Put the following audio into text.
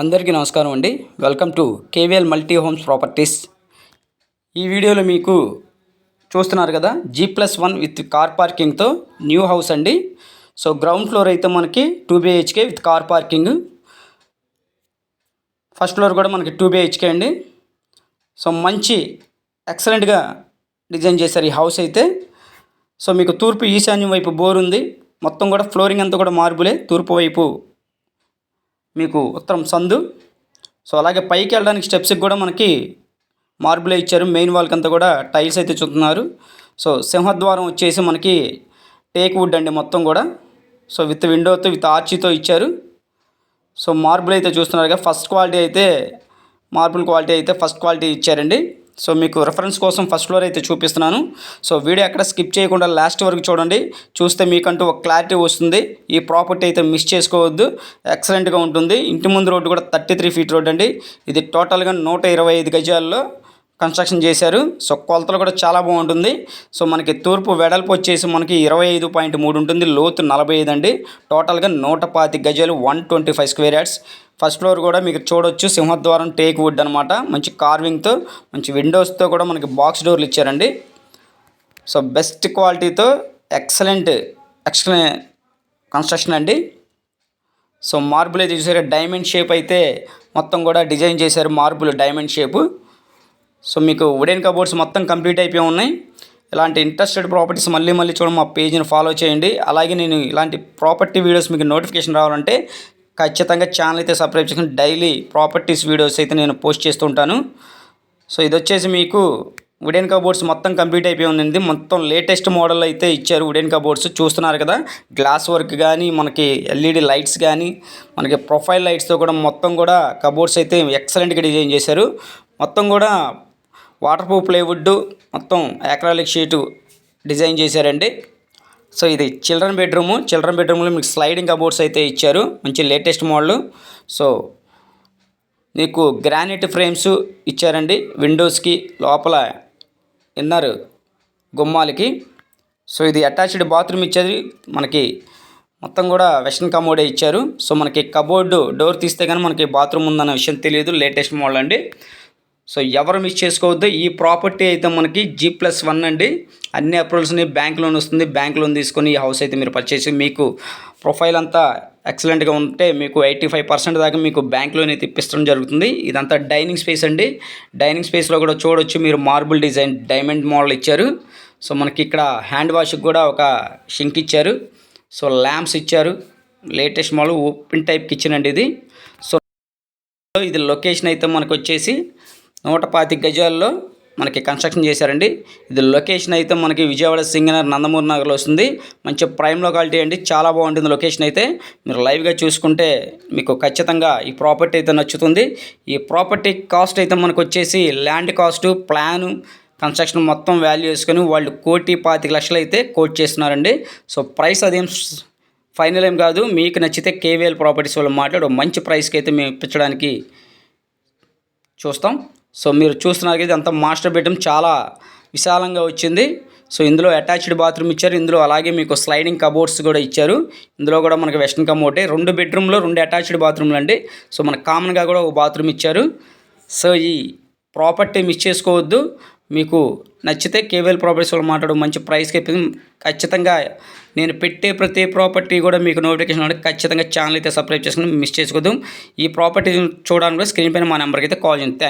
అందరికీ నమస్కారం అండి. Welcome to KVL multi homes properties ఈ వీడియోలో మీకు చూస్తున్నారు కదా G plus one with car పార్కింగ్తో new house అండి. సో గ్రౌండ్ ఫ్లోర్ అయితే మనకి two BHK with car parking first floor కూడా మనకి టూ బిహెచ్కే అండి. సో మంచి ఎక్సలెంట్గా డిజైన్ చేశారు ఈ హౌస్ అయితే. సో మీకు తూర్పు ఈశాన్యం వైపు బోర్ ఉంది. మొత్తం కూడా ఫ్లోరింగ్ అంతా కూడా మార్బులే తూర్పు వైపు మీకు ఉత్తరం సందు. సో అలాగే పైకి వెళ్ళడానికి స్టెప్స్కి కూడా మనకి మార్బులే ఇచ్చారు. మెయిన్ వాల్కి అంతా కూడా టైల్స్ అయితే చూస్తున్నారు. సో సింహద్వారం వచ్చేసి మనకి టేక్ వుడ్ అండి మొత్తం కూడా. సో విత్ విండోతో విత్ ఆర్చితో ఇచ్చారు. సో మార్బుల్ అయితే చూస్తున్నారు కదా ఫస్ట్ క్వాలిటీ అయితే మార్బుల్ క్వాలిటీ అయితే ఫస్ట్ క్వాలిటీ ఇచ్చారండి. సో మీకు రెఫరెన్స్ కోసం ఫస్ట్ ఫ్లోర్ అయితే చూపిస్తున్నాను. సో వీడియో ఎక్కడ స్కిప్ చేయకుండా లాస్ట్ వరకు చూడండి. చూస్తే మీకంటూ ఒక క్లారిటీ వస్తుంది. ఈ ప్రాపర్టీ అయితే మిస్ చేసుకోవద్దు. ఎక్సలెంట్గా ఉంటుంది. ఇంటి ముందు రోడ్డు కూడా థర్టీ త్రీ ఫీట్ రోడ్ అండి. ఇది టోటల్గా నూట ఇరవై ఐదు గజాల్లో కన్స్ట్రక్షన్ చేశారు. సో కొలతలు కూడా చాలా బాగుంటుంది. సో మనకి తూర్పు వెడల్పు వచ్చేసి మనకి ఇరవై ఐదు పాయింట్ మూడు ఉంటుంది. లోతు నలభై ఐదు అండి. టోటల్గా నూట పాతి గజాలు one twenty five square yards. First floor కూడా మీకు చూడొచ్చు. సింహద్వారం టేక్ వుడ్ అనమాట మంచి కార్వింగ్తో మంచి విండోస్తో కూడా మనకి బాక్స్ డోర్లు ఇచ్చారండి. సో బెస్ట్ క్వాలిటీతో ఎక్సలెంట్ ఎక్సలెంట్ కన్స్ట్రక్షన్ అండి. సో మార్బుల్ అయితే చూసారు డైమండ్ షేప్ అయితే మొత్తం కూడా డిజైన్ చేశారు మార్బుల్ డైమండ్ షేపు. సో మీకు వుడెన్ కబోర్డ్స్ మొత్తం కంప్లీట్ అయిపోయి ఉన్నాయి. ఇలాంటి ఇంట్రెస్టెడ్ ప్రాపర్టీస్ మళ్ళీ మళ్ళీ చూడండి మా పేజ్ని ఫాలో చేయండి. అలాగే నేను ఇలాంటి ప్రాపర్టీ వీడియోస్ మీకు నోటిఫికేషన్ రావాలంటే ఖచ్చితంగా ఛానల్ అయితే సబ్స్క్రైబ్ చేసుకుని డైలీ ప్రాపర్టీస్ వీడియోస్ అయితే నేను పోస్ట్ చేస్తుంటాను సో ఇది వచ్చేసి మీకు వుడెన్ కబోర్డ్స్ మొత్తం కంప్లీట్ అయిపోయి ఉంది మొత్తం లేటెస్ట్ మోడల్ అయితే ఇచ్చారు వుడెన్ కబోర్డ్స్ చూస్తున్నారు కదా గ్లాస్ వర్క్ కానీ మనకి ఎల్ఈడి లైట్స్ కానీ మనకి ప్రొఫైల్ లైట్స్తో కూడా మొత్తం కూడా కబోర్డ్స్ అయితే ఎక్సలెంట్గా డిజైన్ చేశారు. మొత్తం కూడా వాటర్ ప్రూఫ్ ప్లేవుడ్ మొత్తం యాక్రాలిక్ షీటు డిజైన్ చేశారండి. సో ఇది చిల్డ్రన్ బెడ్రూము. చిల్డ్రన్ బెడ్రూమ్లో మీకు స్లైడింగ్ కబోర్డ్స్ అయితే ఇచ్చారు. మంచి లేటెస్ట్ మోడల్. సో మీకు గ్రానైట్ ఫ్రేమ్స్ ఇచ్చారండి. విండోస్కి లోపల ఇన్నర్ గుమ్మాలకి. సో ఇది అటాచ్డ్ బాత్రూమ్ ఇచ్చేది మనకి మొత్తం కూడా వెస్ట్రన్ కమోడే ఇచ్చారు. సో మనకి కబోర్డు డోర్ తీస్తే కానీ మనకి బాత్రూమ్ ఉందన్న విషయం తెలియదు. లేటెస్ట్ మోడల్ అండి. సో ఎవరు మిస్ చేసుకోవద్దు. ఈ ప్రాపర్టీ అయితే మనకి జీ ప్లస్ వన్ అండి. అన్ని అప్రూవల్స్ని బ్యాంక్ లోన్ వస్తుంది. బ్యాంక్ లోన్ తీసుకొని ఈ హౌస్ అయితే మీరు పర్చేసి మీకు ప్రొఫైల్ అంతా ఎక్సలెంట్గా ఉంటే మీకు ఎయిటీ ఫైవ్ పర్సెంట్ దాకా మీకు బ్యాంక్ లోన్ అయితే ఇప్పించడం జరుగుతుంది. ఇదంతా డైనింగ్ స్పేస్ అండి. డైనింగ్ స్పేస్లో కూడా చూడొచ్చు. మీరు మార్బుల్ డిజైన్ డైమండ్ మోడల్ ఇచ్చారు. సో మనకి ఇక్కడ హ్యాండ్ వాష్కి కూడా ఒక షింక్ ఇచ్చారు. సో ల్యాంప్స్ ఇచ్చారు. Latest model open type kitchen అండి ఇది. సో ఇది లొకేషన్ అయితే మనకు వచ్చేసి నూట పాతిక గజాల్లో మనకి కన్స్ట్రక్షన్ చేశారండి. ఇది లొకేషన్ అయితే మనకి విజయవాడ సింగనగర్ నందమూరి నగర్లో వస్తుంది. మంచి ప్రైమ్ లొకాలిటీ అండి. చాలా బాగుంటుంది లొకేషన్ అయితే. మీరు లైవ్గా చూసుకుంటే మీకు ఖచ్చితంగా ఈ ప్రాపర్టీ అయితే నచ్చుతుంది. ఈ ప్రాపర్టీ కాస్ట్ అయితే మనకు వచ్చేసి ల్యాండ్ కాస్ట్ ప్లాను కన్స్ట్రక్షన్ మొత్తం వాల్యూ వేసుకొని వాళ్ళు కోటి పాతిక లక్షలు అయితే కోట్ చేస్తున్నారండి. సో ప్రైస్ అదేం ఫైనల్ ఏం కాదు. మీకు నచ్చితే కేవీఎల్ ప్రాపర్టీస్ వాళ్ళు మాట్లాడు మంచి ప్రైస్కి అయితే మేము ఇప్పించడానికి చూస్తాం. సో మీరు చూస్తున్నారు ఇది అంతా మాస్టర్ బెడ్రూమ్ చాలా విశాలంగా వచ్చింది. సో ఇందులో అటాచ్డ్ బాత్రూమ్ ఇచ్చారు. ఇందులో అలాగే మీకు స్లైడింగ్ కబోర్డ్స్ కూడా ఇచ్చారు. ఇందులో కూడా మనకి వెస్ట్రన్ కమోటే రెండు బెడ్రూమ్లో రెండు అటాచ్డ్ బాత్రూమ్లు అండి. సో మనకు కామన్గా కూడా ఒక బాత్రూమ్ ఇచ్చారు. సో ఈ ప్రాపర్టీ మిస్ చేసుకోవద్దు. మీకు నచ్చితే కేవీఎల్ ప్రాపర్టీస్ వాళ్ళు మాట్లాడు మంచి ప్రైస్కి ఖచ్చితంగా నేను పెట్టే ప్రతి ప్రాపర్టీ కూడా మీకు నోటిఫికేషన్ అంటే ఖచ్చితంగా ఛానల్ అయితే సబ్స్క్రైబ్ చేసుకుని మిస్ చేసుకోవద్దు. ఈ ప్రాపర్టీ చూడడానికి కూడా స్క్రీన్ పైన మా నెంబర్కి అయితే కాల్ చేయండి. థ్యాంక్